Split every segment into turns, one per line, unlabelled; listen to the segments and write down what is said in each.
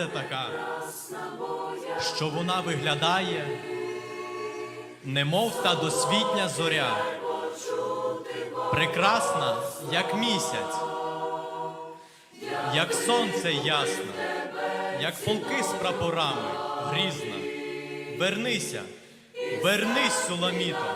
це така, що вона виглядає, немов та досвітня зоря, прекрасна, як місяць, як сонце ясне, як полки з прапорами грізна. Вернися, вернись, суламіто.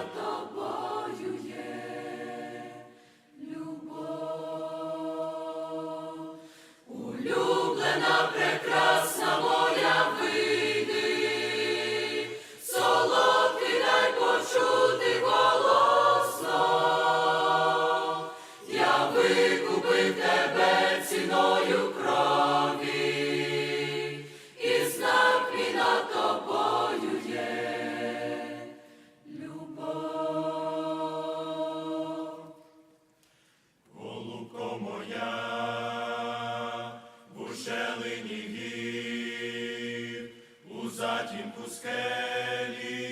матінку скелі,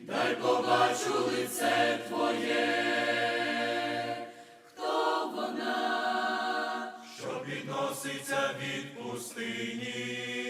дай побачу лице твоє, хто вона, що підноситься від пустині.